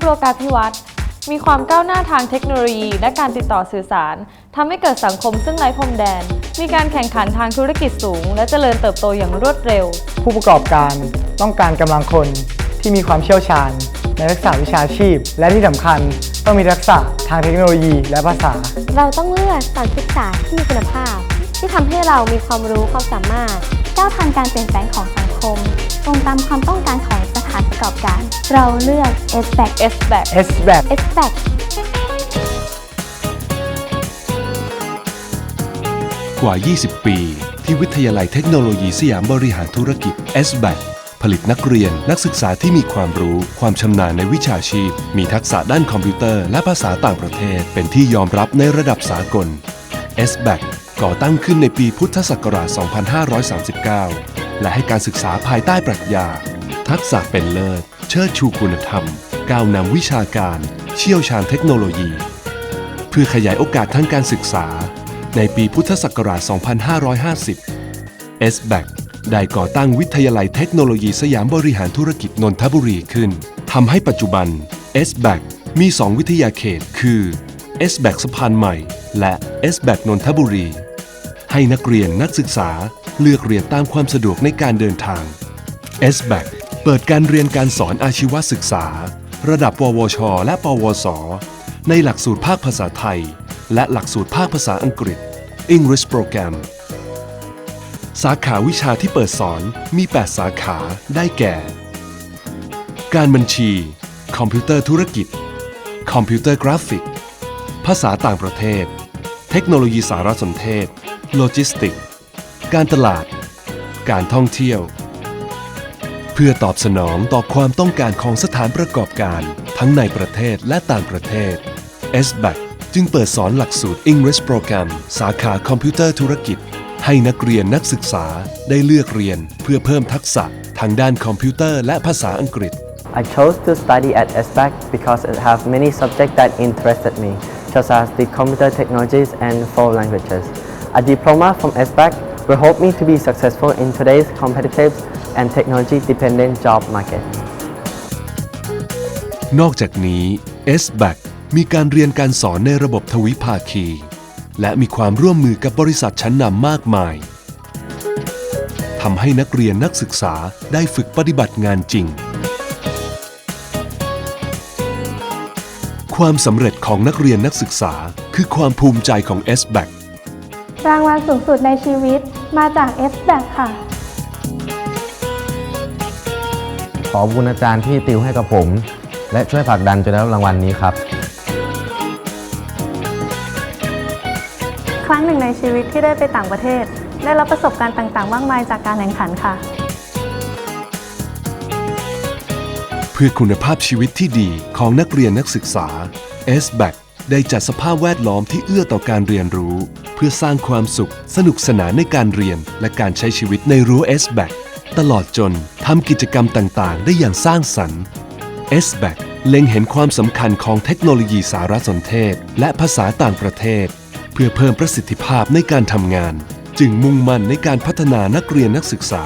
พิวัตรมีความก้าวหน้าทางเทคโนโลยี และการติดต่อสื่อสารทำให้เกิดสังคมซึ่งไร้พรมแดน มีการแข่งขันทางธุรกิจสูง และเจริญเติบโตอย่างรวดเร็ว ผู้ประกอบการต้องการกำลังคนที่มีความเชี่ยวชาญ ในทักษะวิชาชีพ และที่สำคัญต้องมีทักษะทางเทคโนโลยีและภาษา เราต้องเลือกสถานศึกษาที่มีคุณภาพ ที่ทำให้เรามีความรู้ความสามารถก้าวทันการเปลี่ยนแปลงของสังคม ตรงตามความต้องการของ สถานประกอบการ เราเลือก s b a c s b a c s b a c s b a c กว่า 20 ปี ที่วิทยาลัยเทคโนโลยีสยามบริหารธุรกิจ s b a c ผลิตนักเรียนนักศึกษาที่มีความรู้ ความชำนาญในวิชาชีพ มีทักษะด้านคอมพิวเตอร์และภาษาต่างประเทศ เป็นที่ยอมรับในระดับสากล s b a c ก่อตั้งขึ้นในปีพุทธศักราช 2539 และให้การศึกษาภายใต้ปรัชญา ทักษะเป็นเลิศ เชิดชูคุณธรรม ก้าวนำวิชาการ เชี่ยวชาญเทคโนโลยี เพื่อขยายโอกาสทางการศึกษา ในปีพุทธศักราช 2550 s b a c ได้ก่อตั้งวิทยาลัยเทคโนโลยีสยามบริหารธุรกิจนนทบุรีขึ้นทำให้ปัจจุบัน s b a c มี 2 วิทยาเขต คือ s b a c สะพานใหม่ และ s b a c นนทบุรี ให้นักเรียนนักศึกษาเลือกเรียนตามความสะดวกในการเดินทาง s b a c เปิดการเรียนการสอนอาชีวศึกษา ระดับ ปวช และ ปวส ในหลักสูตรภาคภาษาไทย และหลักสูตรภาคภาษาอังกฤษ English Program สาขาวิชาที่เปิดสอนมี 8 สาขาได้แก่ การบัญชี คอมพิวเตอร์ธุรกิจ คอมพิวเตอร์กราฟิก ภาษาต่างประเทศ เทคโนโลยีสารสนเทศ โลจิสติก การตลาด การท่องเที่ยว เพื่อตอบสนองต่อความต้องการของสถานประกอบการ ทั้งในประเทศและต่างประเทศ s b a c จึงเปิดสอนหลักสูตร English Program สาขาคอมพิวเตอร์ธุรกิจ ให้นักเรียนนักศึกษาได้เลือกเรียนเพื่อเพิ่มทักษะทางด้านคอมพิวเตอร์และภาษาอังกฤษ I chose to study at SBAC because it has many subjects that interested me, such as the computer technologies and foreign languages. A diploma from SBAC will help me to be successful in today's competitive and technology-dependent job market. นอกจากนี้ s b a c มีการเรียนการสอนในระบบทวิภาคี และมีความร่วมมือกับบริษัทชั้นนำมากมายทำให้นักเรียนนักศึกษาได้ฝึกปฏิบัติงานจริง ความสำเร็จของนักเรียนนักศึกษาคือความภูมิใจของ s b a c รางวัลสูงสุดในชีวิต มาจาก s b a c ค่ะ ขอบคุณอาจารย์ที่ติวให้กับผม และช่วยผลักดันจนได้รับรางวัลนี้ครับ ครั้งหนึ่งในชีวิตที่ได้ไปต่างประเทศ ได้รับประสบการณ์ต่างๆ มากมายจากการแข่งขันค่ะ เพื่อคุณภาพชีวิตที่ดีของนักเรียนนักศึกษา s b a c ได้จัดสภาพแวดล้อมที่เอื้อต่อการเรียนรู้ เพื่อสร้างความสุข สนุกสนานในการเรียน และการใช้ชีวิตในรั้ว s b a c ตลอดจนทำกิจกรรมต่าง ๆ ได้อย่างสร้างสรรค์ s b a c เล็งเห็นความสำคัญของเทคโนโลยีสารสนเทศ และภาษาต่างประเทศ เพื่อเพิ่มประสิทธิภาพในการทำงาน จึงมุ่งมั่นในการพัฒนานักเรียนนักศึกษา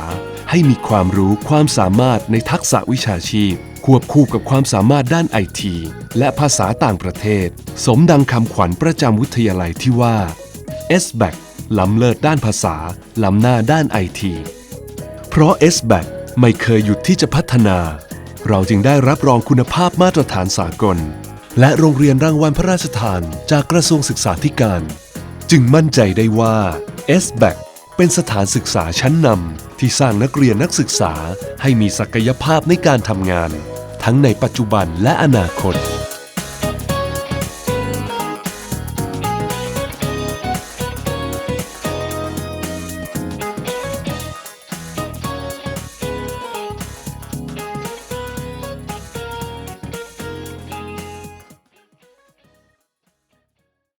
ให้มีความรู้ความสามารถในทักษะวิชาชีพ ควบคู่กับความสามารถด้านไอที และภาษาต่างประเทศ สมดังคำขวัญประจำวิทยาลัยที่ว่า s b a c ล้ำเลิศด้านภาษา ล้ำหน้าด้านไอที เพราะ s b a c ไม่เคยหยุดที่จะพัฒนา เราจึงได้รับรองคุณภาพมาตรฐานสากล และโรงเรียนรางวัลพระราชทานจากกระทรวงศึกษาธิการ จึงมั่นใจได้ว่า s b a c เป็นสถานศึกษาชั้นนำที่สร้างนักเรียนนักศึกษาให้มีศักยภาพในการทำงาน ทั้งในปัจจุบันและอนาคต